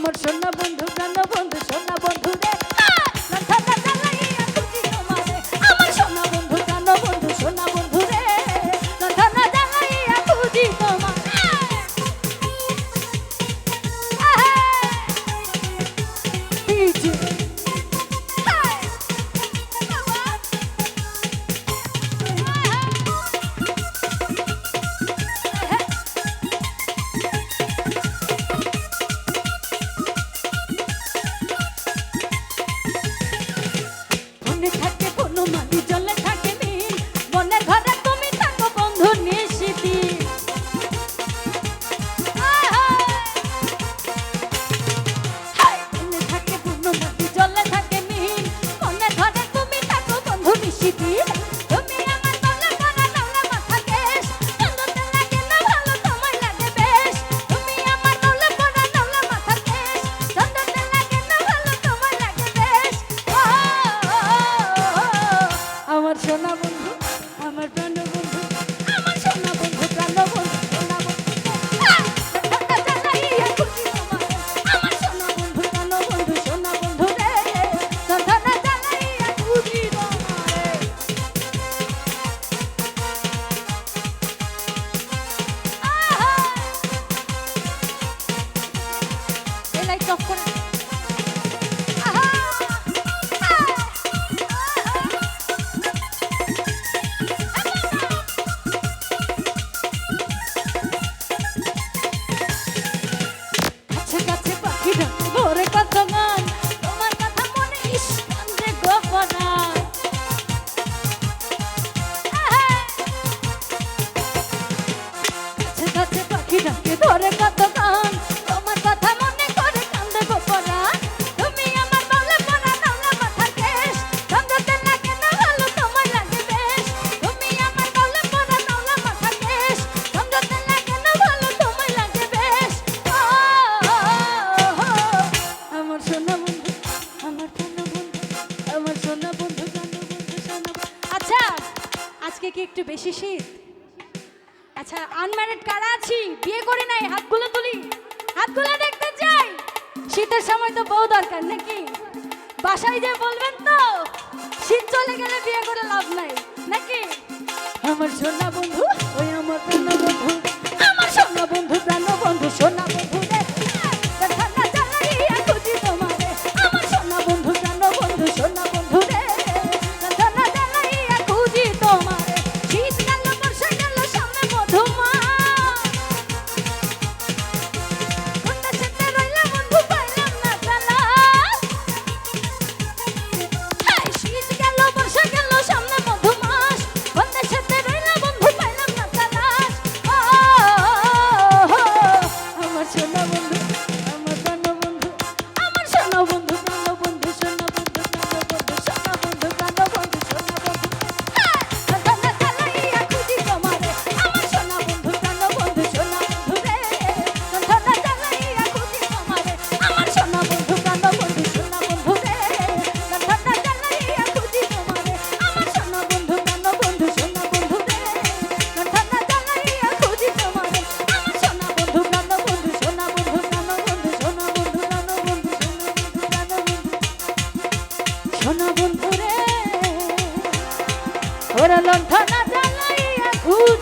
আমার সোনা বন্ধু। আজকে কি একটু বেশি শীত? আচ্ছা আনম্যারিড কারা আছি? বিয়ে করে নাই হাতগুলো তুলি। হাতগুলো দেখতে চাই। শীতের সময় তো বউ দরকার নাকি? বাসায় যে বলবেন তো শীত চলে গেলে বিয়ে করে লাভ নাই নাকি? আমার সোনা বন্ধু ওই আমার প্রাণ বন্ধু। আমার সোনা বন্ধু প্রাণ বন্ধু। লণ্ঠনা বন্ধুরে ওরা লণ্ঠনা জ্বালাইয়া খুঁজ